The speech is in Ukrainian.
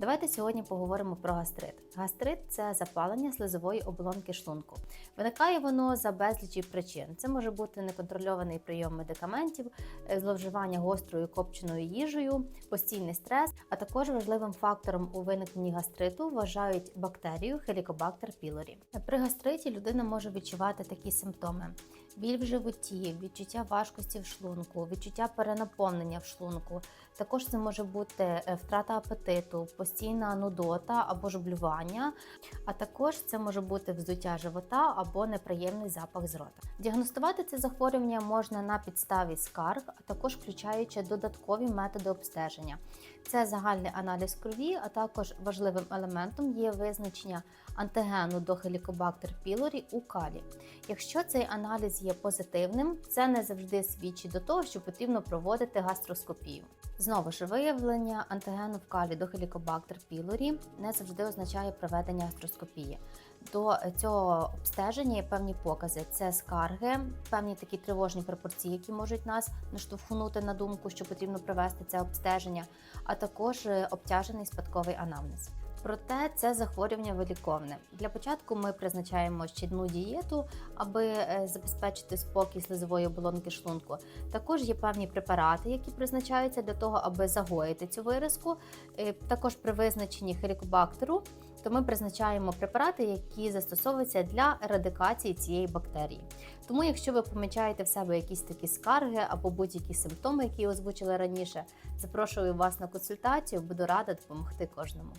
Давайте сьогодні поговоримо про гастрит. Гастрит це запалення слизової оболонки шлунку. Виникає воно за безлічі причин. Це може бути неконтрольований прийом медикаментів, е, зловживання гострою копченою їжею, постійний стрес. А також важливим фактором у виникненні гастриту вважають бактерію Helicobacter pylori. При гастриті людина може відчувати такі симптоми: біль в животі, відчуття важкості в шлунку, відчуття перенаповнення в шлунку. Також це може бути е, втрата апетиту, постійна нудота або ж блювання, а також це може бути вздуття живота або неприємний запах з рота. Діагностувати це захворювання можна на підставі скарг, а також включаючи додаткові методи обстеження. Це загальний аналіз крові, а також важливим елементом є визначення антигену до Helicobacter pylori у калі. Якщо цей аналіз є позитивним, це не завжди свідчить до того, що потрібно проводити гастроскопію. Знову ж виявлення антигену в калі до хелікобактер пілорі не завжди означає проведення гастроскопії. До цього обстеження є певні покази: це скарги, певні такі тривожні пропорції, які можуть нас наштовхнути на думку, що потрібно провести це обстеження, а також е, обтяжений спадковий анамнез. Проте це захворювання виліковне. Для початку ми призначаємо щільну дієту, аби е, забезпечити спокій слизової оболонки шлунку. Також є певні препарати, які призначаються для того, аби загоїти цю виразку. Е, Також при визначенні хелікобактеру, то ми призначаємо препарати, які застосовуються для ерадикації цієї бактерії. Тому, якщо ви помічаєте в себе якісь такі скарги або будь-які симптоми, які озвучили раніше, запрошую вас на консультацію, буду рада допомогти кожному.